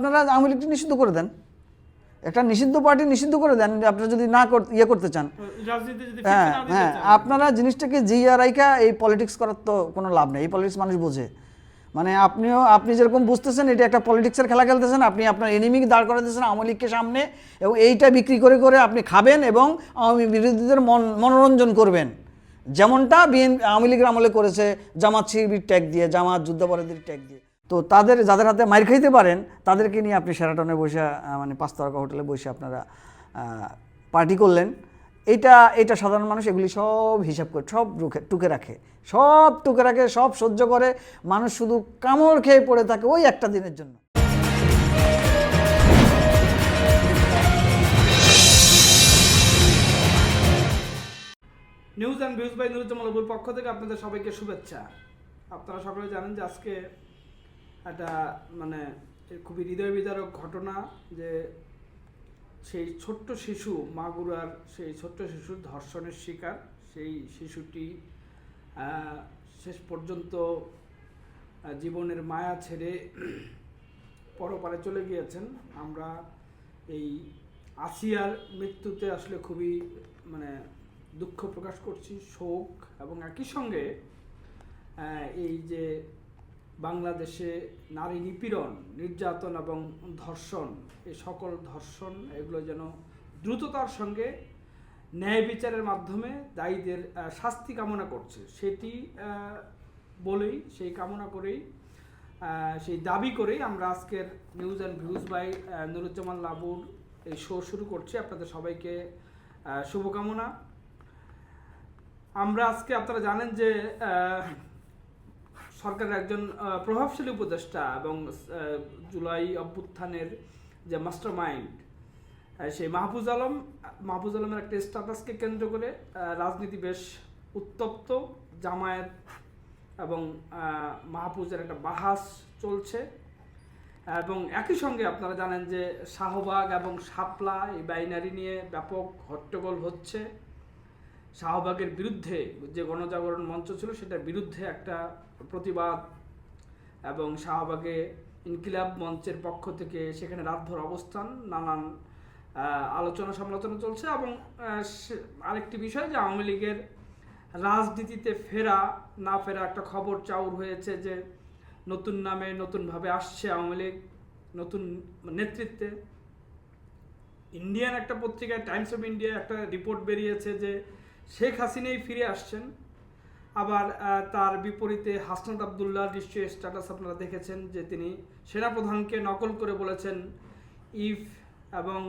আপনারা আওয়ামী লীগকে নিষিদ্ধ করে দেন। একটা নিষিদ্ধ পার্টি নিষিদ্ধ করে দেন আপনারা যদি না ইয়ে করতে চান। হ্যাঁ হ্যাঁ। আপনারা জিনিসটাকে জিয়া রাইকা এই পলিটিক্স করার তো কোনো লাভ নেই। এই পলিটিক্স মানুষ বোঝে। মানে আপনিও আপনি যেরকম বুঝতেছেন এটা একটা পলিটিক্সের খেলা খেলতেছেন আপনি আপনার এনিমিকে দাঁড় করাতেছেন আওয়ামী লীগকে সামনে এবং এইটা বিক্রি করে করে আপনি খাবেন এবং আওয়ামী বিরোধীদের মন মনোরঞ্জন করবেন। যেমনটা বিএন আওয়ামী লীগের আমলে করেছে জামাত শিবির ট্যাগ দিয়ে জামাত যুদ্ধাপরাধীর ট্যাগ দিয়ে। তো তাদের, যাদের হাতে মাইর খাইতে পারেন, তাদেরকে নিয়ে আপনি সেরাটনে বসে মানে পাঁচ তারকা হোটেলে বসে আপনারা পার্টি করলেন। এটা এটা সাধারণ মানুষ এগুলি সব হিসাব করে, সব রুখে, টুকে রাখে। সব টুকে রাখে, সব সহ্য করে। মানুষ শুধু কামড় খেয়ে পড়ে থাকে ওই একটা দিনের জন্য। News and views by Nuruzzaman লবুর পক্ষ থেকে আপনাদের সবাইকে শুভেচ্ছা। আপনারা সকলে জানেন যে আজকে একটা মানে খুবই হৃদয় বিদারক ঘটনা যে সেই ছোট্ট শিশু মাগুরার সেই ছোট্ট শিশুর ধর্ষণের শিকার। সেই শিশুটি শেষ পর্যন্ত জীবনের মায়া ছেড়ে পরপারে চলে গিয়েছেন। আমরা এই আসিয়ার মৃত্যুতে আসলে খুবই মানে দুঃখ প্রকাশ করছি, শোক এবং একই সঙ্গে এই যে বাংলাদেশে নারী নিপীড়ন, নির্যাতন এবং ধর্ষণ, এই সকল ধর্ষণ, এগুলো যেন দ্রুততার সঙ্গে ন্যায় বিচারের মাধ্যমে দায়ীদের শাস্তি কামনা করছে। সেটি বলেই, সেই কামনা করেই সেই দাবি করেই আমরা আজকের news and views by Nuruzzaman লাবুর এই শো শুরু করছি। আপনাদের সবাইকে শুভকামনা। আমরা আজকে আপনারা জানেন যে সরকারের একজন প্রভাবশালী উপদেষ্টা এবং জুলাই অভ্যুত্থানের যে মাস্টার মাইন্ড সেই মাহফুজ আলম, মাহফুজ আলমের একটা স্ট্যাটাসকে কেন্দ্র করে রাজনীতি বেশ উত্তপ্ত, জামায়াত এবং মাহফুজের একটা বাহাস চলছে। এবং একই সঙ্গে আপনারা জানেন যে শাহবাগ এবং শাপলা এই বাইনারি নিয়ে ব্যাপক হট্টগোল হচ্ছে। শাহবাগের বিরুদ্ধে যে গণজাগরণ মঞ্চ ছিল, সেটার বিরুদ্ধে একটা প্রতিবাদ এবং শাহবাগে ইনকিলাব মঞ্চের পক্ষ থেকে সেখানে রাতভর অবস্থান, নানান আলোচনা সমালোচনা চলছে এবং আরেকটি বিষয় যে আওয়ামী লীগের রাজনীতিতে ফেরা, না ফেরা একটা খবর চাউর হয়েছে যে নতুন নামে নতুনভাবে আসছে আওয়ামী লীগ, নতুন নেতৃত্বে। ইন্ডিয়ান একটা পত্রিকায়, টাইমস অফ ইন্ডিয়া একটা রিপোর্ট বেরিয়েছে যে শেখ হাসিনাই ফিরে আসছেন। আবার তার বিপরীতে হাসনাত আবদুল্লাহ নিশ্চয়ই স্ট্যাটাস আপনারা দেখেছেন যে তিনি সেনাপ্রধানকে নকল করে বলেছেন ইফ এবং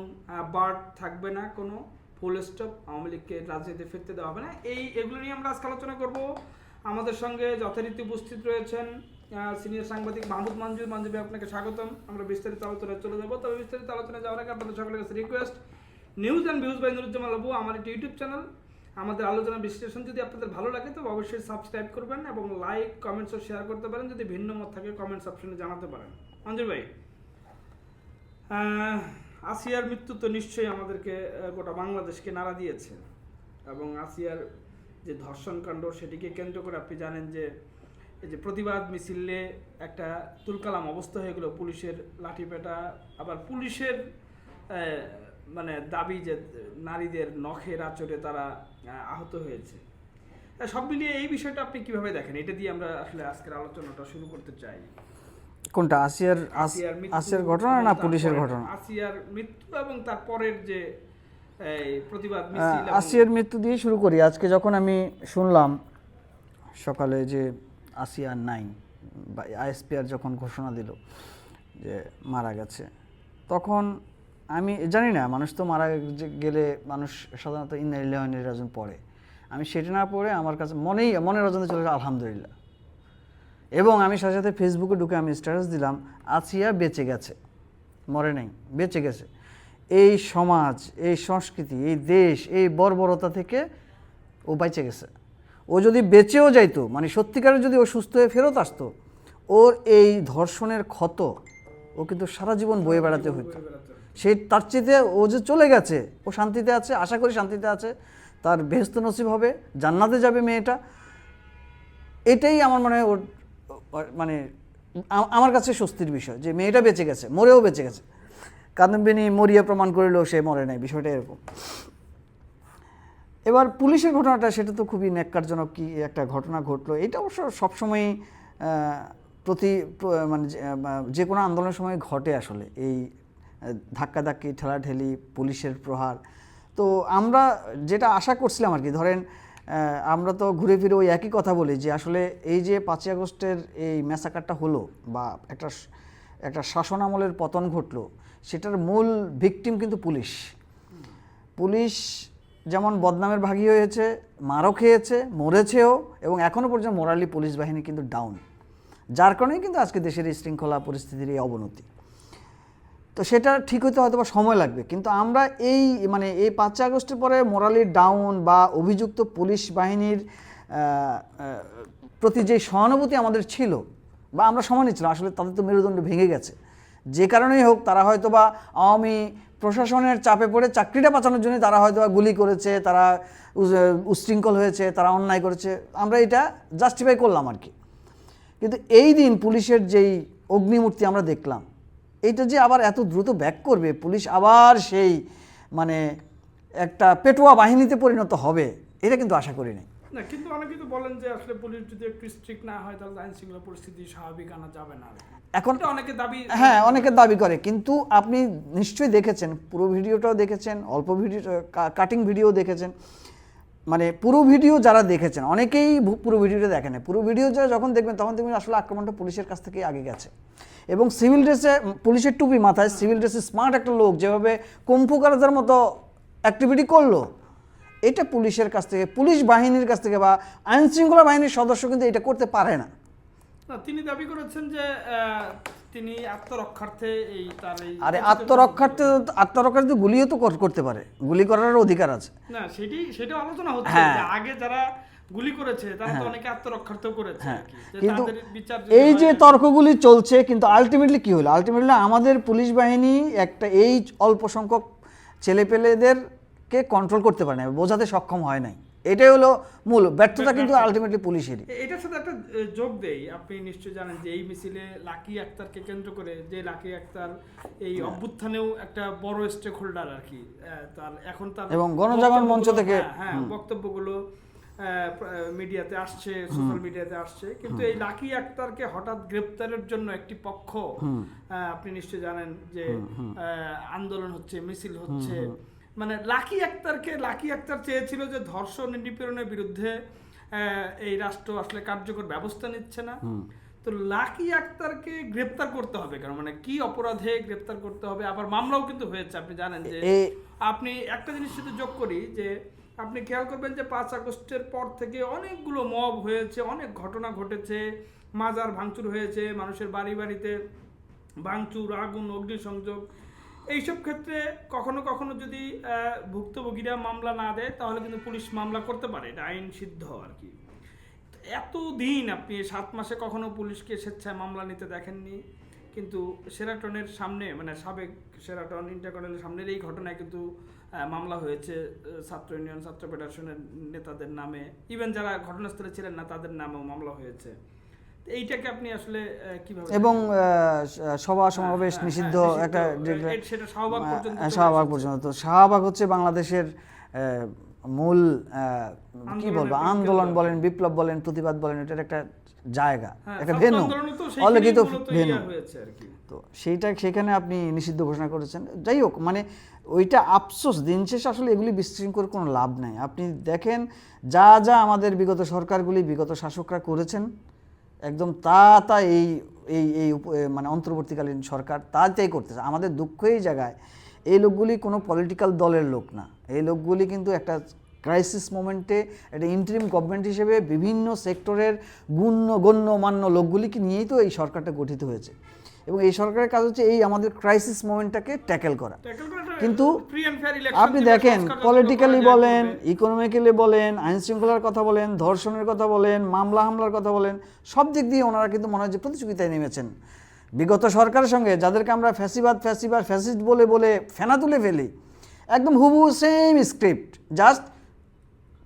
বার্ড থাকবে না কোনো ফুল স্টপ আওয়ামী লীগকে রাজনীতিতে ফিরতে দেওয়া হবে না। এই, এগুলো নিয়ে আমরা আজকে আলোচনা করব। আমাদের সঙ্গে যথারীতি উপস্থিত রয়েছেন সিনিয়র সাংবাদিক মাহমুদ মঞ্জুর। মঞ্জুর আপনাকে স্বাগতম। আমরা বিস্তারিত আলোচনায় চলে যাব। তবে বিস্তারিত আলোচনায় যাওয়ার আগে আপনাদের সকলের কাছে request news and views by Nuruzzaman Labu আমার একটি ইউটিউব চ্যানেল আমাদের আলোচনা বিশ্লেষণ যদি আপনাদের ভালো লাগে তবে অবশ্যই সাবস্ক্রাইব করবেন এবং লাইক কমেন্টস ও শেয়ার করতে পারেন। যদি ভিন্ন মত থাকে কমেন্টস অপশনে জানাতে পারেন। মঞ্জুর ভাই আসিয়ার মৃত্যু তো নিশ্চয়ই আমাদেরকে গোটা বাংলাদেশকে নাড়া দিয়েছে। এবং আসিয়ার যে ধর্ষণ কাণ্ড, সেটিকে কেন্দ্র করে আপনি জানেন যে, এই যে প্রতিবাদ মিছিলে একটা তুলকালাম অবস্থা হয়ে গেলো। পুলিশের লাঠিপেটা, আবার পুলিশের মানে দাবি যে নারীদের নখের আচরে তারা আহত হয়েছে। সব মিলিয়ে এই বিষয়টা আপনি কীভাবে দেখেন? এটা দিয়ে আমরা আসলে আজকের আলোচনাটা শুরু করতে চাই। কোনটা আসিয়ার আস- আসিয়ার আসিয়ার ঘটনা না পুলিশের ঘটনা? আসিয়ার মৃত্যু এবং তার পরের যে প্রতিবাদ আসিয়ার মৃত্যু দিয়ে শুরু করি। আজকে যখন আমি শুনলাম সকালে যে আসিয়া নাইন বা আইএসপিআর যখন ঘোষণা দিল যে মারা গেছে তখন আমি জানি না, মানুষ তো মারা গেলে মানুষ সাধারণত ইন্দির রাজন পড়ে। আমি সেটা না পড়ে আমার কাছে মনেই, মনের রজনে চলে আলহামদুলিল্লাহ। এবং আমি সাথে সাথে ফেসবুকে ঢুকে আমি স্ট্যাটাস দিলাম আসিয়া বেঁচে গেছে, মরে নাই, বেঁচে গেছে। এই সমাজ, এই সংস্কৃতি, এই দেশ, এই বর্বরতা থেকে ও বেঁচে গেছে। ও যদি বেঁচেও যাইতো মানে সত্যিকারের যদি ও সুস্থ হয়ে ফেরত আসতো, ওর এই ধর্ষণের ক্ষত ও কিন্তু সারা জীবন বয়ে বেড়াতে হইতো। সেই তার চেয়ে ও যে চলে গেছে, ও শান্তিতে আছে, আশা করি শান্তিতে আছে, তার বেহস্ত নসিব হবে, জান্নাতে যাবে মেয়েটা। এটাই আমার মনে হয় ওর মানে আমার কাছে স্বস্তির বিষয়, যে মেয়েটা বেঁচে গেছে, মরেও বেঁচে গেছে। কাদম্বিনী মরিয়া প্রমাণ করিলেও সে মরে নাই, বিষয়টা এরকম। এবার পুলিশের ঘটনাটা, সেটা তো খুবই ন্যাক্কারজনক কি একটা ঘটনা ঘটলো। এটা অবশ্য সবসময়ই প্রতি মানে যে- কোনো আন্দোলনের সময় ঘটে আসলে এই ধাক্কাধাক্কি, ঠেলাঠেলি, পুলিশের প্রহার। তো আমরা যেটা আশা করছিলাম আর কি, ধরেন আমরা তো ঘুরে ফিরে ওই একই কথা বলি যে আসলে এই যে পাঁচই আগস্টের এই ম্যাসাকারটা হলো বা একটা একটা শাসন আমলের পতন ঘটলো, সেটার মূল ভিকটিম কিন্তু পুলিশ। পুলিশ যেমন বদনামের ভাগী হয়েছে, মারও খেয়েছে, মরেছেও, এবং এখনও পর্যন্ত মোরালি পুলিশ বাহিনী কিন্তু ডাউন যার কারণেই কিন্তু আজকে দেশের এই শৃঙ্খলা পরিস্থিতির এই অবনতি। তো সেটা ঠিক হতে হয়তো বা সময় লাগবে। কিন্তু আমরা এই মানে এই পাঁচই আগস্টের পরে মোরালি ডাউন বা অভিযুক্ত পুলিশ বাহিনীর প্রতি যে সহানুভূতি আমাদের ছিল বা আমরা সময় নিচ্ছিলাম, আসলে তাদের তো মেরুদণ্ড ভেঙে গেছে। যে কারণেই হোক, তারা হয়তো বা আওয়ামী প্রশাসনের চাপে পড়ে চাকরিটা বাঁচানোর জন্য তারা হয়তো গুলি করেছে, তারা উচ্ছৃঙ্খল হয়েছে, তারা অন্যায় করেছে। আমরা এটা জাস্টিফাই করলাম আর কি। কিন্তু এই দিন পুলিশের যেই অগ্নিমূর্তি আমরা দেখলাম এইটা যে আবার এত দ্রুত ব্যাক করবে পুলিশ আবার সেই মানে একটা পেটোয়া বাহিনীতে পরিণত হবে এটা কিন্তু আশা করি নাই। না কিন্তু অনেকে তো বলেন যে আসলে পুলিশ যদি একটু স্ট্রিক্ট না হয় তাহলে আইন শৃঙ্খলা পরিস্থিতি স্বাভাবিক আনা যাবে না। এখন অনেকে দাবি হ্যাঁ অনেকে দাবি করে কিন্তু আপনি নিশ্চয়ই দেখেছেন পুরো ভিডিওটাও দেখেছেন অল্প ভিডিও কাটিং ভিডিও দেখেছেন। মানে পুরো ভিডিও যারা দেখেছেন, অনেকেই পুরো ভিডিওটা দেখেন পুরো ভিডিও যারা যখন দেখবেন, তখন দেখবেন আসলে আক্রমণটা পুলিশের কাছ থেকেই আগে গেছে। এবং সিভিল ড্রেসে পুলিশের টুপি মাথায় সিভিল ড্রেসে স্মার্ট একটা লোক যেভাবে কুম্ফু কারাজার মতো অ্যাক্টিভিটি করল, এটা পুলিশের কাছ থেকে, পুলিশ বাহিনীর কাছ থেকে বা আইনশৃঙ্খলা বাহিনীর সদস্য কিন্তু এটা করতে পারে না। তিনি দাবি করেছেন যে তিনি আত্মরক্ষার্থে এই তার এই আরে আত্মরক্ষার্থে আত্মরক্ষার্থে গুলিও তো করতে পারে। গুলি করার অধিকার আছে। না সেটি সেটা আলোচনা হচ্ছে হ্যাঁ। যে আগে যারা গুলি করেছে তারা তো অনেকে আত্মরক্ষার্থেও করেছে আর কি। যে কিন্তু এই যে তর্কগুলি চলছে কিন্তু আলটিমেটলি কি হলো? আলটিমেটলি আমাদের পুলিশ বাহিনী একটা এই অল্প সংখ্যক ছেলেপেলেদেরকে কন্ট্রোল করতে পারে না বোঝাতে সক্ষম হয় নাই। এটাই হলো মূল ব্যর্থতা কিন্তু আলটিমেটলি পুলিশেরই। এটার সাথে একটা যোগ দেই। আপনি নিশ্চয়ই জানেন যে এই মিছিলে লাকি আক্তারকে কেন্দ্র করে যে লাকি আক্তার এই হ্যাঁ। অভ্যুত্থানেও একটা বড় স্টেক হোল্ডার আর কি তার এখন তার এবং গণজাগরণ মঞ্চ থেকে- হ্যাঁ, হ্যাঁ বক্তব্যগুলো মিডিয়াতে আসছে সোশ্যাল মিডিয়াতে আসছে। কিন্তু এই লাকি আক্তারকে হঠাৎ গ্রেপ্তারের জন্য একটি পক্ষ আপনি নিশ্চয়ই জানেন যে আন্দোলন হচ্ছে মিছিল হচ্ছে। মানে লাকি আক্তারকে লাকি আক্তার চেয়েছিল যে ধর্ষণ নিপীড়নের বিরুদ্ধে এই রাষ্ট্র আসলে কার্যকর ব্যবস্থা নিচ্ছে না। তো লাকি আক্তারকে গ্রেপ্তার করতে হবে কারণ মানে কি অপরাধে গ্রেপ্তার করতে হবে? আবার মামলাও কিন্তু হয়েছে আপনি জানেন যে আপনি একটা জিনিস শুধু যোগ করি যে আপনি খেয়াল করবেন যে পাঁচ আগস্টের পর থেকে অনেকগুলো মব হয়েছে অনেক ঘটনা ঘটেছে মাজার ভাঙচুর হয়েছে মানুষের বাড়ি বাড়িতে ভাঙচুর আগুন অগ্নিসংযোগ এইসব ক্ষেত্রে কখনো কখনো যদি ভুক্তভোগীরা মামলা না দেয়, তাহলে কিন্তু পুলিশ মামলা করতে পারে। এটা আইন সিদ্ধ আর কি। এত দিন আপনি সাত মাসে কখনো পুলিশকে স্বেচ্ছায় মামলা নিতে দেখেননি? কিন্তু সেরাটনের সামনে মানে সাবেক সেরাটন ইন্টারকনেলের সামনের এই ঘটনায় কিন্তু মামলা হয়েছে ছাত্র ইউনিয়ন, ছাত্র ফেডারেশনের নেতাদের নামে। ইভেন যারা ঘটনাস্থলে ছিলেন না, তাদের নামেও মামলা হয়েছে। এইটাকে আপনি আসলে কীভাবে এবং সভা সমাবেশ হ্যাঁ, নিষিদ্ধ হ্যাঁ, একটা নিষিদ্ধ। যেগুলো- সেটা শাহবাগ পর্যন্ত হ্যাঁ, শাহবাগ পর্যন্ত। তো শাহবাগ হচ্ছে বাংলাদেশের মূল কি বলব? আন্দোলন বলেন বিপ্লব বলেন প্রতিবাদ বলেন এটার একটা জায়গা হ্যাঁ, একটা ভেনু আন্দোলনও তো অলরেডি তো ভেনু তো সেইটা সেখানে আপনি নিষিদ্ধ ঘোষণা করেছেন। যাই হোক মানে ওইটা আফসোস দিন শেষে আসলে এগুলি বিশৃঙ্খল কোনো লাভ নাই। আপনি দেখেন যা যা আমাদের বিগত সরকারগুলি বিগত শাসকরা করেছেন একদম তা তা এই এই এই মানে অন্তর্বর্তীকালীন সরকার তা তাই করতেছে। আমাদের দুঃখ এই জায়গায়। এই লোকগুলি কোনো পলিটিক্যাল দলের লোক না। এই লোকগুলি কিন্তু একটা ক্রাইসিস মোমেন্টে একটা ইন্টারিম গভর্নমেন্ট হিসেবে বিভিন্ন সেক্টরের গুণ্য, গণ্য, মান্য লোকগুলিকে নিয়েই তো এই সরকারটা গঠিত হয়েছে। এবং এই সরকারের কাজ হচ্ছে এই আমাদের ক্রাইসিস মোমেন্টটাকে ট্যাকেল করা। কিন্তু আপনি দেখেন পলিটিক্যালি বলেন ইকোনমিক্যালি বলেন আইন শৃঙ্খলার কথা বলেন ধর্ষণের কথা বলেন মামলা হামলার কথা বলেন সব দিক দিয়ে ওনারা কিন্তু মনে হয় যে প্রতিযোগিতায় নেমেছেন। বিগত সরকারের সঙ্গে যাদেরকে আমরা ফ্যাসিবাদ ফ্যাসিবাদ ফ্যাসিস্ট বলে বলে ফেনা তুলে ফেলি একদম হুবহু সেম স্ক্রিপ্ট জাস্ট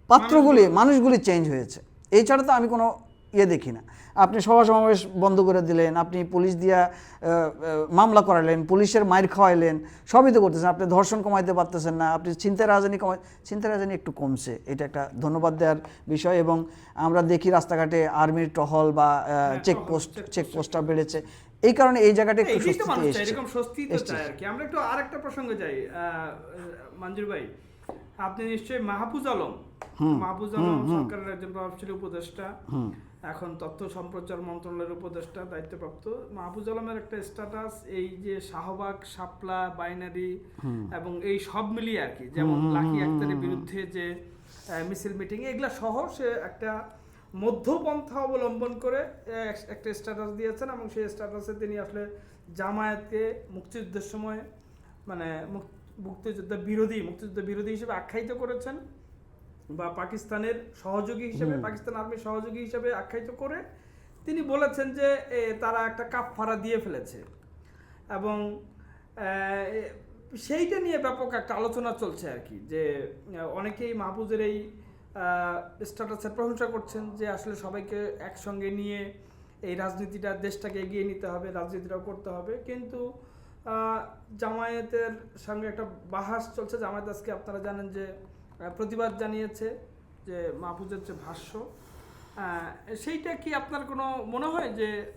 পাত্রগুলি মানুষগুলি। চেঞ্জ হয়েছে। এই ছাড়া তো আমি কোনো ইয়ে দেখি না। আপনি সভা সমাবেশ বন্ধ করে দিলেন আপনি পুলিশ দিয়া মামলা করালেন পুলিশের মাইর খাওয়াইলেন সবই তো করতেছেন। আপনি ধর্ষণ কমাইতে পারতেছেন না আপনি চিন্তার রাজধানী কমাই চিন্তার রাজধানী একটু কমছে। এটা একটা ধন্যবাদ দেওয়ার বিষয় এবং আমরা দেখি রাস্তাঘাটে আর্মির টহল বা চেকপোস্ট চেকপোস্টটা বেড়েছে। এই কারণে এই জায়গাটা একটু স্বস্তিতে মানুষ এরকম স্বস্তি এসছে। চায় আর কি। আমরা একটু আরেকটা প্রসঙ্গে যাই মঞ্জুর ভাই। আপনি নিশ্চয়ই মাহফুজ আলম। মাহফুজ আলম সরকারের একজন প্রভাবশালী উপদেষ্টা। এখন তথ্য সম্প্রচার মন্ত্রণালয়ের উপদেষ্টা দায়িত্বপ্রাপ্ত। মাহফুজ আলমের একটা স্ট্যাটাস এই যে শাহবাগ শাপলা বাইনারি এবং এই সব মিলিয়ে আর কি যেমন লাকি আক্তারের বিরুদ্ধে যে মিছিল মিটিং এগুলা সহ সে একটা মধ্যপন্থা অবলম্বন করে একটা স্ট্যাটাস দিয়েছেন এবং সেই স্ট্যাটাসে তিনি আসলে জামায়াতকে মুক্তিযুদ্ধের সময় মানে মুক- মুক্তিযুদ্ধ বিরোধী মুক্তিযুদ্ধ বিরোধী হিসেবে আখ্যায়িত করেছেন। বা পাকিস্তানের সহযোগী হিসেবে পাকিস্তান আর্মির সহযোগী হিসেবে আখ্যায়িত করে তিনি বলেছেন যে তারা একটা কাপ ফাড়া দিয়ে ফেলেছে। এবং সেইটা নিয়ে ব্যাপক একটা আলোচনা চলছে আর কি যে অনেকেই মাহফুজের এই স্ট্যাটাসের প্রশংসা করছেন যে আসলে সবাইকে একসঙ্গে নিয়ে এই রাজনীতিটা দেশটাকে এগিয়ে নিতে হবে রাজনীতিটাও করতে হবে। কিন্তু জামায়াতের সঙ্গে একটা বাহাস চলছে। জামায়াত আজকে আপনারা জানেন যে প্রতিবাদ জানিয়েছে যে মাহফুজের যে ভাষ্য সেইটা কি আপনার কোনো মনে হয় যে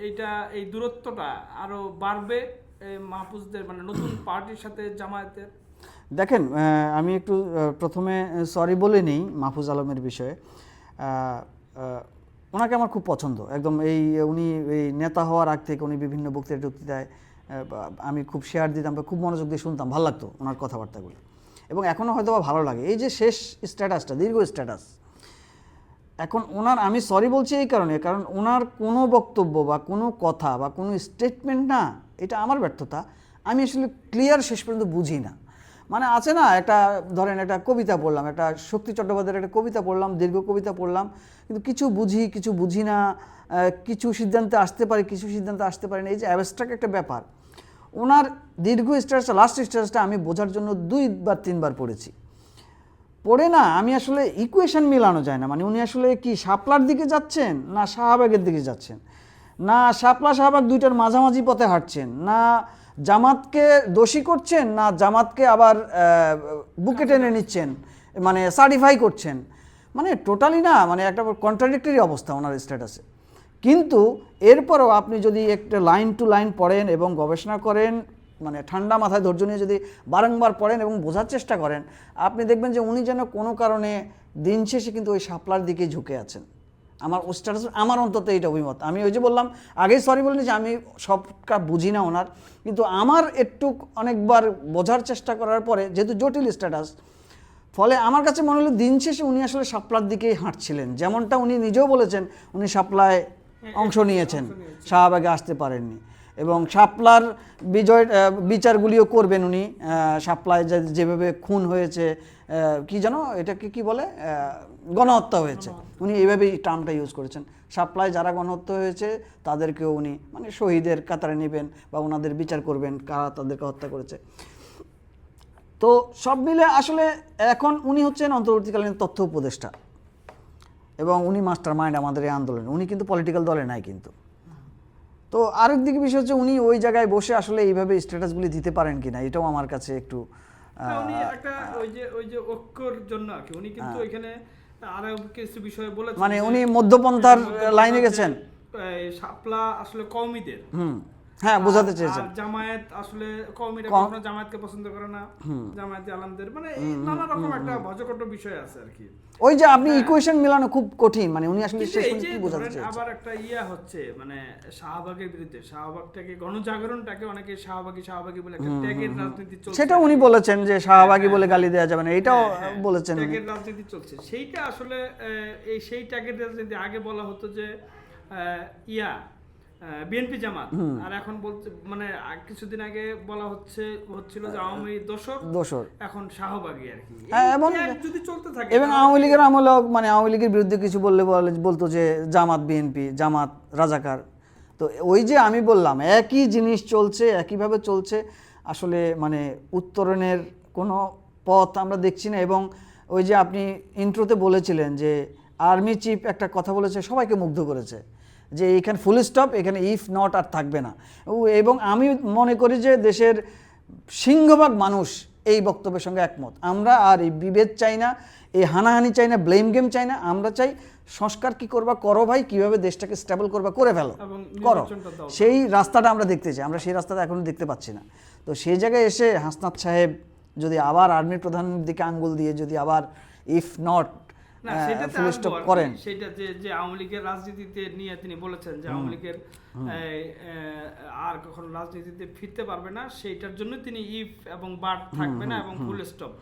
এইটা, এই দূরত্বটা আরও বাড়বে মাহফুজদের মানে নতুন পার্টির সাথে জামায়াতের? দেখেন আমি একটু প্রথমে সরি বলে নিই মাহফুজ আলমের বিষয়ে। ওনাকে আমার খুব পছন্দ। একদম এই, উনি এই নেতা হওয়ার আগ থেকে উনি বিভিন্ন বক্তৃতা বা- আমি খুব শেয়ার দিতাম খুব মনোযোগ দিয়ে শুনতাম, ভালো লাগতো ওনার কথাবার্তাগুলো। এবং এখনও হয়তো ভালো লাগে। এই যে শেষ স্ট্যাটাসটা, দীর্ঘ স্ট্যাটাস। এখন ওনার, আমি সরি বলছি এই কারণে, কারণ ওনার কোনো বক্তব্য বা কোনো কথা বা কোনো স্টেটমেন্ট না, এটা আমার ব্যর্থতা। আমি আসলে ক্লিয়ার শেষ পর্যন্ত বুঝি না। মানে আছে না, একটা ধরেন একটা কবিতা পড়লাম, একটা শক্তি চট্টোপাধ্যায়ের একটা কবিতা পড়লাম, দীর্ঘ কবিতা পড়লাম, কিন্তু কিছু বুঝি কিছু বুঝি না কিছু সিদ্ধান্তে আসতে পারে, কিছু সিদ্ধান্তে আসতে পারে না। এই যে অ্যাবস্ট্রাক্ট একটা ব্যাপার। ওনার দীর্ঘ স্ট্যাটাসটা লাস্ট স্ট্যাটাসটা আমি বোঝার জন্য দুইবার তিনবার পড়েছি। পড়ে না আমি আসলে ইকুয়েশন মেলানো যায় না। মানে উনি আসলে কি শাপলার দিকে যাচ্ছেন না শাহবাগের দিকে যাচ্ছেন? না শাপলা শাহবাগ দুইটার মাঝামাঝি পথে হাঁটছেন? না জামাতকে দোষী করছেন না জামাতকে আবার বুকে টেনে নিচ্ছেন? মানে সার্টিফাই করছেন? মানে টোটালি না মানে একটা কন্ট্রাডিক্টরি অবস্থা ওনার স্ট্যাটাসে কিন্তু এরপরও আপনি যদি একটা লাইন টু লাইন পড়েন এবং গবেষণা করেন মানে ঠান্ডা মাথায় ধৈর্য নিয়ে যদি বারংবার পড়েন এবং বোঝার চেষ্টা করেন, আপনি দেখবেন যে উনি যেন কোনো কারণে দিন শেষে কিন্তু ওই শাপলার দিকে ঝুঁকে আছেন। আমার স্ট্যাটাস আমার অন্তত এইটা অভিমত। আমি ওই যে বললাম, আগেই সরি বলিনি যে আমি সবটা বুঝি না ওনার, কিন্তু আমার একটু অনেকবার বোঝার চেষ্টা করার পরে যেহেতু জটিল স্ট্যাটাস ফলে আমার কাছে মনে হলো দিন শেষে উনি আসলে শাপলার দিকেই হাঁটছিলেন। যেমনটা উনি নিজেও বলেছেন, উনি শাপলায় অংশ নিয়েছেন। শাহবাগে আসতে পারেননি। এবং শাপলার বিজয় বিচারগুলিও করবেন উনি। শাপলায় যেভাবে খুন হয়েছে কি যেন এটাকে কি বলে? গণহত্যা হয়েছে। উনি এইভাবেই টার্মটা ইউজ করেছেন। সাপ্লাই যারা গণহত্যা হয়েছে তাদেরকেও উনি মানে শহীদের কাতারে নেবেন বা ওনাদের বিচার করবেন কারা তাদেরকে হত্যা করেছে। তো সব মিলে আসলে এখন উনি হচ্ছেন অন্তর্বর্তীকালীন তথ্য উপদেষ্টা। এবং উনি মাস্টার মাইন্ড আমাদের এই আন্দোলন। উনি কিন্তু পলিটিক্যাল দলে নাই কিন্তু। তো আরেক দিকে বিষয় হচ্ছে উনি ওই জায়গায় বসে আসলে এইভাবে স্ট্যাটাসগুলি দিতে পারেন কিনা এটাও আমার কাছে একটু না, উনি একটা ওই যে ওই যে ঐক্যর জন্য আর কি। উনি কিন্তু ওইখানে আরও কিছু বিষয় বলেছেন মানে উনি মধ্যপন্থার লাইনে গেছেন। শাপলা আসলে কওমিদের। হুম। হ্যাঁ বোঝাতে চেয়েছেন। জামায়াত আসলে কওমিরা কম- কখনো জামায়াতকে পছন্দ করে না। জামায়াতে আলমদের মানে এই নানা রকম একটা ভজকট বিষয় আছে আর কি। ওই যে আপনি ইকুয়েশন মেলানো খুব কঠিন মানে উনি আসলে শেষ পর্যন্ত কি বোঝাতে চেয়েছেন? আবার একটা ইয়া হচ্ছে মানে শাহবাগের বিরুদ্ধে শাহবাগটাকে গণজাগরণটাকে অনেকে শাহবাগী শাহবাগী বলে একটা ট্যাগের রাজনীতি চলছে। সেটা উনি বলেছেন যে শাহবাগী বলে গালি দেওয়া যাবে না এটাও হ্যাঁ, হ্যাঁ, বলেছেন ট্যাগের রাজনীতি চলছে। সেইটা আসলে এই সেই ট্যাগের রাজনীতি আগে বলা হতো যে আহ, ইয়া বিএনপি জামাত। আর এখন বলছে মানে কিছুদিন আগে বলা হচ্ছে হচ্ছিল যে আওয়ামী দশক দোসর এখন শাহবাগী আর কি। হ্যাঁ, এবং- যদি চলতে থাকে এবং আওয়ামী লীগের আমলে মানে আওয়ামী লীগের বিরুদ্ধে কিছু বললে বলে- বলতো যে জামাত বিএনপি জামাত রাজাকার। তো ওই যে আমি বললাম একই জিনিস চলছে একইভাবে চলছে। আসলে মানে উত্তরণের কোনো পথ আমরা দেখছি না। এবং ওই যে আপনি ইন্ট্রোতে বলেছিলেন যে আর্মি চিফ একটা কথা বলেছে সবাইকে মুগ্ধ করেছে। যে এখানে ফুল স্টপ এখানে ইফ নট আর থাকবে না। ও- এবং আমি মনে করি যে দেশের সিংহভাগ মানুষ এই বক্তব্যের সঙ্গে একমত। আমরা আর এই বিভেদ চাই না এই হানাহানি চাই না ব্লেম গেম চাই না আমরা চাই সংস্কার কি করবা করো ভাই কীভাবে দেশটাকে স্টেবল করবা করে ফেলো করো। সেই রাস্তাটা আমরা দেখতে চাই আমরা সেই রাস্তাটা এখনও দেখতে পাচ্ছি না। তো সেই জায়গায় এসে হাসনাত সাহেব যদি আবার আর্মির প্রধানের দিকে আঙ্গুল দিয়ে যদি আবার ইফ নট ফুল স্টপ করেন। সেটা যে যে আওয়ামী লীগের রাজনীতিতে নিয়ে তিনি বলেছেন যে আওয়ামী লীগের আর কখনো রাজনীতিতে ফিরতে পারবে না সেইটার জন্য তিনি ইফ এবং বাট থাকবে না এবং ফুল স্টপ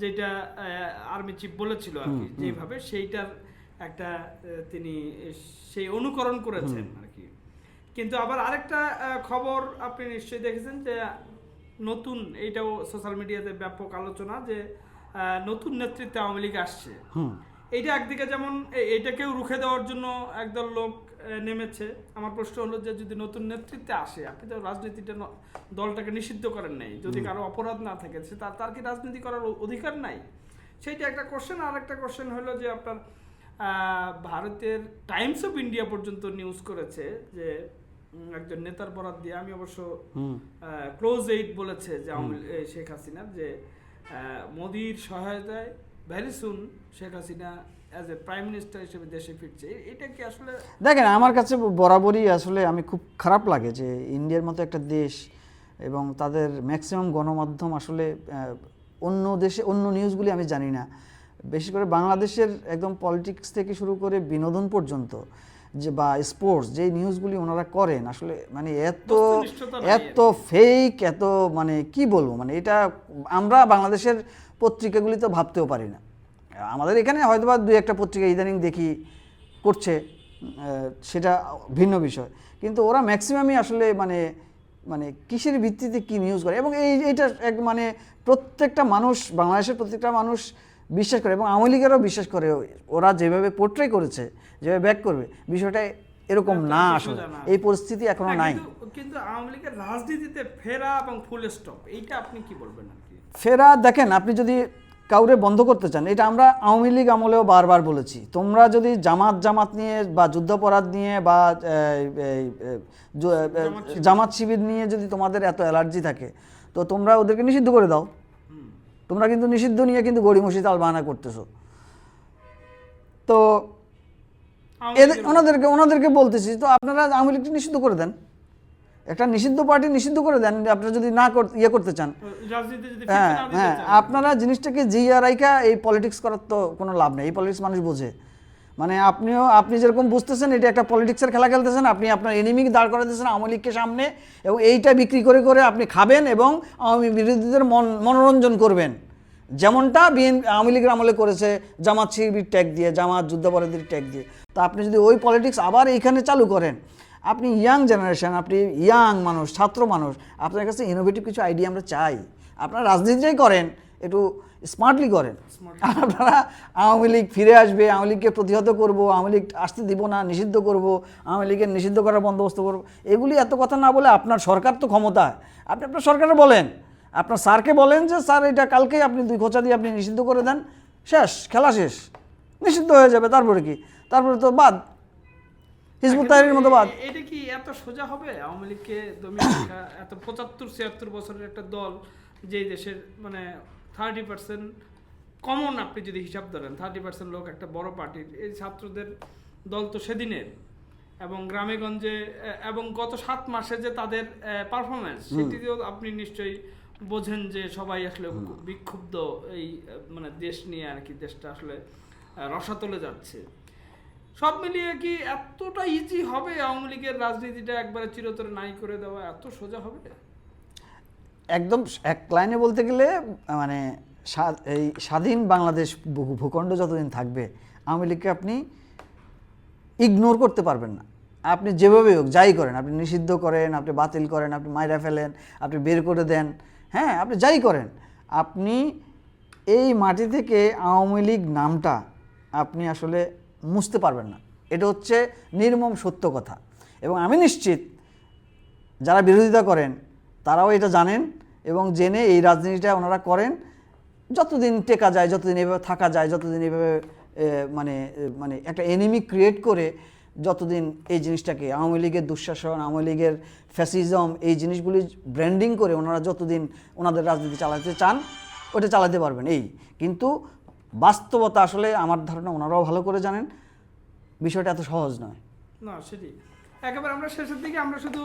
যেটা আর্মি চিফ বলেছিল আর কি যেভাবে সেইটার একটা তিনি সেই অনুকরণ করেছেন আর কি। কিন্তু আবার আরেকটা খবর আপনি নিশ্চয়ই দেখেছেন যে নতুন এইটাও সোশ্যাল মিডিয়াতে ব্যাপক আলোচনা যে আহ, নতুন নেতৃত্বে আওয়ামী লীগ আসছে। এইটা একদিকে যেমন এইটাকেও রুখে দেওয়ার জন্য একদল লোক নেমেছে। আমার প্রশ্ন হলো যে যদি নতুন নেতৃত্বে আসে আপনি তো রাজনীতিটা দলটাকে নিষিদ্ধ করেন নাই। যদি কারও অপরাধ না থাকে সে তার তার কি রাজনীতি করার অধিকার নাই? সেইটা একটা কোশ্চেন আর একটা কোশ্চেন হলো যে আপনার ভারতের টাইমস অফ ইন্ডিয়া পর্যন্ত নিউজ করেছে যে একজন নেতার বরাদ দিয়ে আমি অবশ্য ক্লোজ এইট বলেছে যে শেখ হাসিনার যে মোদির সহায়তায় very soon Sheikh Hasina as a prime minister হিসেবে দেশে ফিরছে। এটা কি আসলে দেখেন, আমার কাছে বরাবরই আসলে আমি খুব খারাপ লাগে যে ইন্ডিয়ার মতো একটা দেশ এবং তাদের ম্যাক্সিমাম গণমাধ্যম আসলে অন্য দেশে, অন্য নিউজগুলি আমি জানি না। বেশি করে বাংলাদেশের একদম পলিটিক্স থেকে শুরু করে বিনোদন পর্যন্ত যে বা স্পোর্টস যে নিউজগুলি ওনারা করেন আসলে মানে এত এত ফেক এত মানে কি বলব? মানে এটা আমরা বাংলাদেশের পত্রিকাগুলি তো ভাবতেও পারি না। আমাদের এখানে হয়তো বা দুই একটা পত্রিকা ইদানিং দেখি করছে সেটা ভিন্ন বিষয়। কিন্তু ওরা ম্যাক্সিমামই আসলে মানে মানে কিসের ভিত্তিতে কি নিউজ করে? এবং এই এইটা এক মানে প্রত্যেকটা মানুষ বাংলাদেশের প্রত্যেকটা মানুষ বিশ্বাস করে এবং আওয়ামী লীগেরও বিশ্বাস করে। ওরা যেভাবে পোর্ট্রে করেছে যেভাবে ব্যাক করবে বিষয়টা এরকম না আসলে। এই পরিস্থিতি এখনও হ্যাঁ, নাই। কিন্তু- আওয়ামী লীগের রাজনীতিতে ফেরা এবং ফুল স্টপ এইটা আপনি কি বলবেন ফেরা দেখেন আপনি যদি কাউরে বন্ধ করতে চান এটা আমরা আওয়ামী লীগ আমলেও বারবার বলেছি। তোমরা যদি জামাত জামাত নিয়ে বা যুদ্ধাপরাধ নিয়ে বা জামাত শিবির। নিয়ে যদি তোমাদের এত অ্যালার্জি থাকে তো তোমরা ওদেরকে নিষিদ্ধ করে দাও। তোমরা কিন্তু নিষিদ্ধ নিয়ে কিন্তু গড়িমসি মসজিদ বাহানা করতেছো। তো এদের ওনাদেরকে ওনাদেরকে বলতেছি তো আপনারা আওয়ামী লীগকে নিষিদ্ধ করে দেন। একটা নিষিদ্ধ পার্টি নিষিদ্ধ করে দেন আপনারা যদি না ইয়ে করতে চান। হ্যাঁ হ্যাঁ। আপনারা জিনিসটাকে জিয়া রাইকা এই পলিটিক্স করার তো কোনো লাভ নেই। এই পলিটিক্স মানুষ বোঝে। মানে আপনিও, আপনি যেরকম বুঝতেছেন, এটা একটা পলিটিক্সের খেলা খেলতেছেন, আপনি আপনার এনিমি দাঁড় করাতেছেন আওয়ামী লীগকে সামনে এবং এইটা বিক্রি করে করে আপনি খাবেন এবং আওয়ামী বিরোধীদের মন, মনোরঞ্জন করবেন। যেমনটা বিএন, আওয়ামী লীগের আমলে করেছে, জামাত শিবির ট্যাগ দিয়ে, জামাত যুদ্ধাপরাধীর ট্যাগ দিয়ে। তো আপনি যদি ওই পলিটিক্স আবার এইখানে চালু করেন, আপনি ইয়াং জেনারেশন আপনি ইয়াং মানুষ, ছাত্র মানুষ, আপনার কাছে ইনোভেটিভ কিছু আইডিয়া আমরা চাই। আপনার রাজনীতিটাই করেন, একটু স্মার্টলি করেন। আর আপনারা আওয়ামী লীগ ফিরে আসবে আওয়ামী লীগকে প্রতিহত করব আওয়ামী লীগ আসতে দিব না নিষিদ্ধ করব আওয়ামী লীগের নিষিদ্ধ করার বন্দোবস্ত করব এগুলি এত কথা না বলে আপনার সরকার তো ক্ষমতা। আপনি আপনার সরকারে বলেন। আপনার স্যারকে বলেন যে স্যার এটা কালকেই আপনি দুই খোঁচা দিয়ে আপনি নিষিদ্ধ করে দেন। শেষ খেলা শেষ। নিষিদ্ধ হয়ে যাবে। তারপরে কি? তারপরে তো বাদ। হিজবুত তাহরির মতো বাদ। এটা কি এত সোজা হবে? আওয়ামী লীগকে এত পঁচাত্তর ছিয়াত্তর বছরের একটা দল যে দেশের মানে থার্টি পার্সেন্ট কমন আপনি যদি হিসাব ধরেন থার্টি পার্সেন্ট লোক একটা বড় পার্টির এই ছাত্রদের দল তো সেদিনের। এবং গ্রামেগঞ্জে এবং গত সাত মাসে যে তাদের পারফরমেন্স সেটিতেও আপনি নিশ্চয়ই বোঝেন যে সবাই আসলে বিক্ষুব্ধ এই মানে দেশ নিয়ে আর কি দেশটা আসলে রসাতলে যাচ্ছে। সব মিলিয়ে কি এতটা ইজি হবে আওয়ামী লীগের রাজনীতিটা একবারে চিরতরে নাই করে দেওয়া? এত সোজা হবে? একদম এক লাইনে বলতে গেলে মানে এই স্বাধীন বাংলাদেশ ভূখণ্ড যতদিন থাকবে, আওয়ামী লীগকে আপনি ইগনোর করতে পারবেন না। আপনি যেভাবে হোক, যাই করেন, আপনি নিষিদ্ধ করেন, আপনি বাতিল করেন, আপনি মাইরা ফেলেন, আপনি বের করে দেন হ্যাঁ আপনি যাই করেন, আপনি এই মাটি থেকে আওয়ামী লীগ নামটা আপনি আসলে মুছতে পারবেন না। এটা হচ্ছে নির্মম সত্য কথা। এবং আমি নিশ্চিত, যারা বিরোধিতা করেন তারাও এটা জানেন এবং জেনে এই রাজনীতিটা ওনারা করেন। যতদিন টেকা যায়, যতদিন এভাবে থাকা যায়, যতদিন এভাবে মানে মানে একটা এনিমি ক্রিয়েট করে যতদিন এই জিনিসটাকে, আওয়ামী লীগের দুঃশাসন, আওয়ামী লীগের ফ্যাসিজম এই জিনিসগুলি ব্র্যান্ডিং করে ওনারা যতদিন ওনাদের রাজনীতি চালাতে চান ওটা চালাতে পারবেন এই। কিন্তু বাস্তবতা আসলে আমার ধারণা ওনারাও ভালো করে জানেন। বিষয়টা এত সহজ নয়। না সেটি একেবারে আমরা শেষের দিকে আমরা শুধু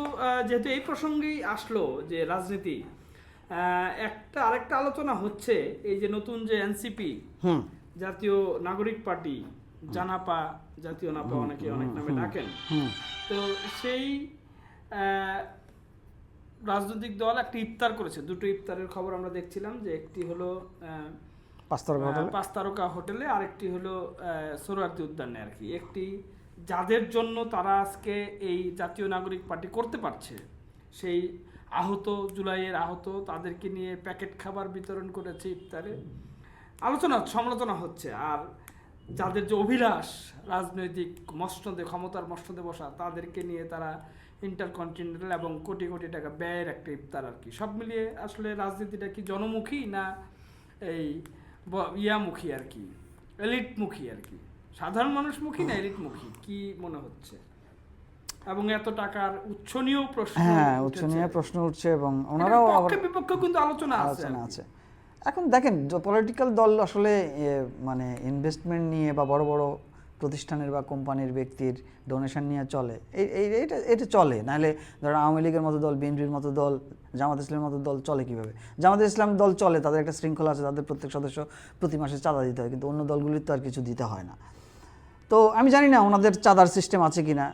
যেহেতু এই প্রসঙ্গেই আসলো যে রাজনীতি একটা আরেকটা আলোচনা হচ্ছে এই যে নতুন যে এনসিপি হুম। জাতীয় নাগরিক পার্টি জানাপা জাতীয় নাপা অনেকে অনেক নামে ডাকেন। তো সেই রাজনৈতিক দল একটি ইফতার করেছে। দুটো ইফতারের খবর আমরা দেখছিলাম যে একটি হলো পাঁচ তারকা হোটেলে। আরেকটি হলো সোহরার্দি উদ্যানে আর কি। একটি যাদের জন্য তারা আজকে এই জাতীয় নাগরিক পার্টি করতে পারছে, সেই আহত, জুলাইয়ের আহত, তাদেরকে নিয়ে প্যাকেট খাবার বিতরণ করেছে ইফতারে। আলোচনা, সমালোচনা হচ্ছে। আর যাদের যে অভিলাষ, রাজনৈতিক মসনদে, ক্ষমতার মসনদে বসা, তাদেরকে নিয়ে তারা ইন্টারকন্টিনেন্টাল এবং কোটি কোটি টাকা ব্যয়ের একটা ইফতার আর কি। সব মিলিয়ে আসলে রাজনীতিটা কি জনমুখী না এই ইয়ামুখী আর কি? এলিটমুখী আর কি। সাধারণ মানুষমুখী না এলিটমুখী? কি মনে হচ্ছে? এবং এত টাকার উচ্ছনীয় প্রশ্ন হ্যাঁ উচ্চ উঠেছে। নিয়ে প্রশ্ন উঠছে এবং ওনারাও পক্ষে বিপক্ষে কিন্তু আলোচনা আছে। আলোচনা আছে। এখন দেখেন পলিটিক্যাল দল আসলে মানে ইনভেস্টমেন্ট নিয়ে বা বড় বড় প্রতিষ্ঠানের বা কোম্পানির ব্যক্তির ডোনেশন নিয়ে চলে। এই এই- এটা এটা চলে। নাহলে ধরো আওয়ামী লীগের মতো দল বিএনপির মতো দল জামাত ইসলামের মতো দল চলে কীভাবে? জামাত ইসলাম দল চলে তাদের একটা শৃঙ্খলা আছে তাদের প্রত্যেক সদস্য প্রতি মাসে চাঁদা দিতে হয় কিন্তু অন্য দলগুলির তো আর কিছু দিতে হয় না। তো আমি জানি না ওনাদের চাঁদার সিস্টেম আছে কি না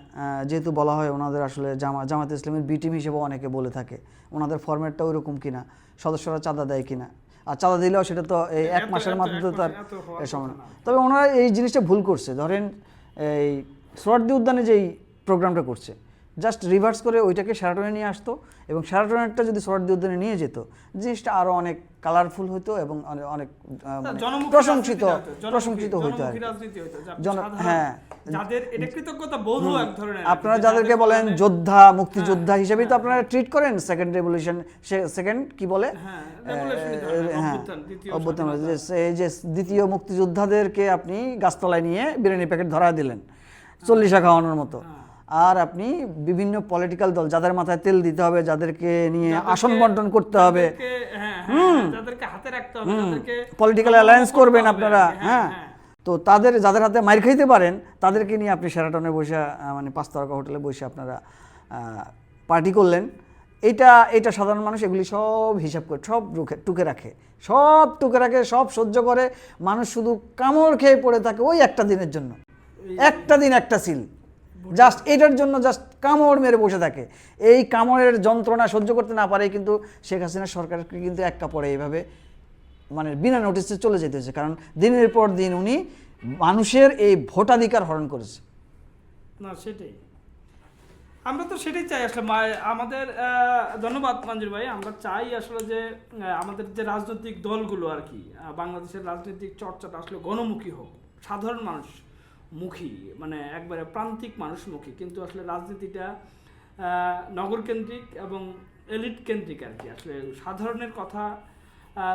যেহেতু বলা হয় ওনাদের আসলে জামা জামাত ইসলামের বি টিম হিসেবে অনেকে বলে থাকে ওনাদের ফরম্যাটটা ওইরকম কিনা সদস্যরা চাঁদা দেয় কি না আর চাঁদা দিলেও সেটা তো এই এক মাসের মাধ্যমে তার সময় না। না। তবে ওনারা এই জিনিসটা ভুল করছে ধরেন এই সোয়ার্দি উদ্যানে যেই প্রোগ্রামটা করছে জাস্ট রিভার্স করে ওইটাকে শ্যারাটনে নিয়ে আসতো এবং শ্যারাটনেরটা যদি সোয়ার্দি উদ্যানে নিয়ে যেত জিনিসটা আরও অনেক কালারফুল হতো এবং অনেক আহ, মানে প্রশংসিত প্রশংসিত সাধারণ- হ্যাঁ। আপনারা যাদেরকে বলেন যোদ্ধা মুক্তিযোদ্ধা হিসেবেই তো আপনারা ট্রিট করেন। সেকেন্ড রেভলিউশন সেকেন্ড কি বলে? হ্যাঁ, ধরেন, হ্যাঁ, অভ্যুত্থান, যে দ্বিতীয় মুক্তিযোদ্ধাদেরকে আপনি গাছতলায় নিয়ে বিরিয়ানি প্যাকেট ধরা দিলেন। চল্লিশা খাওয়ানোর মতো। হ্যাঁ। আর আপনি বিভিন্ন পলিটিক্যাল দল যাদের মাথায় তেল দিতে হবে যাদেরকে নিয়ে আসন বন্টন করতে হবে। যাদেরকে- হ্যাঁ, হ্যাঁ, হাতে রাখতে হবে যাদেরকে পলিটিক্যাল অ্যালায়েন্স করবেন আপনারা হ্যাঁ তো তাদের যাদের হাতে মাইর খাইতে পারেন তাদেরকে নিয়ে আপনি সেরাটনে বসে মানে পাঁচ তারকা হোটেলে বসে আপনারা পার্টি করলেন। এটা এটা সাধারণ মানুষ এগুলি সব হিসাব করে সব রুখে টুকে রাখে। সব টুকে রাখে সব সহ্য করে। মানুষ শুধু কামড় খেয়ে পড়ে থাকে ওই একটা দিনের জন্য। একটা দিন একটা সিল। জাস্ট এটার জন্য জাস্ট কামড় মেরে বসে থাকে। এই কামড়ের যন্ত্রণা সহ্য করতে না পারে কিন্তু শেখ হাসিনা সরকারকে কিন্তু একটা পরে এইভাবে মানে বিনা নোটিসে চলে যেতে হয়েছে। কারণ দিনের পর দিন উনি মানুষের এই ভোটাধিকার হরণ করেছে। না সেটাই। আমরা তো সেটাই চাই আসলে। আমাদের ধন্যবাদ মঞ্জুর ভাই। আমরা চাই আসলে যে আমাদের যে রাজনৈতিক দলগুলো আর কি বাংলাদেশের রাজনৈতিক চর্চাটা আসলে গণমুখী হোক সাধারণ মানুষ। মুখী মানে একবারে প্রান্তিক মানুষমুখী কিন্তু আসলে রাজনীতিটা নগরকেন্দ্রিক এবং এলিট কেন্দ্রিক আর কি। আসলে সাধারণের কথা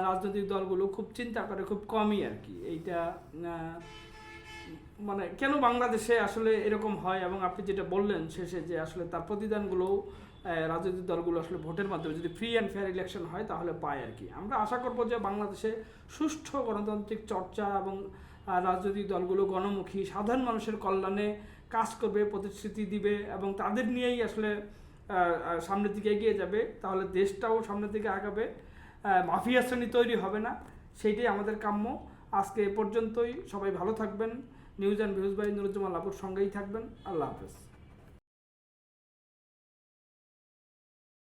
রাজনৈতিক দলগুলো খুব চিন্তা করে, খুব কমই আর কি। এইটা মানে কেন বাংলাদেশে আসলে এরকম হয় এবং আপনি যেটা বললেন শেষে যে আসলে তার প্রতিদানগুলো রাজনৈতিক দলগুলো আসলে ভোটের মাধ্যমে যদি ফ্রি অ্যান্ড ফেয়ার ইলেকশন হয় তাহলে পায় আর কি। আমরা আশা করব যে বাংলাদেশে সুষ্ঠু গণতান্ত্রিক চর্চা এবং রাজনৈতিক দলগুলো গণমুখী, সাধারণ মানুষের কল্যাণে কাজ করবে, প্রতিশ্রুতি দিবে এবং তাদের নিয়েই আসলে সামনের দিকে এগিয়ে যাবে। তাহলে দেশটাও সামনের দিকে আগাবে। মাফিয়া শ্রেণি তৈরি হবে না। সেইটাই আমাদের কাম্য। আজকে এ পর্যন্তই। সবাই ভালো থাকবেন। News and views by Nuruzzaman লাপুর সঙ্গেই থাকবেন। আল্লাহ হাফেজ।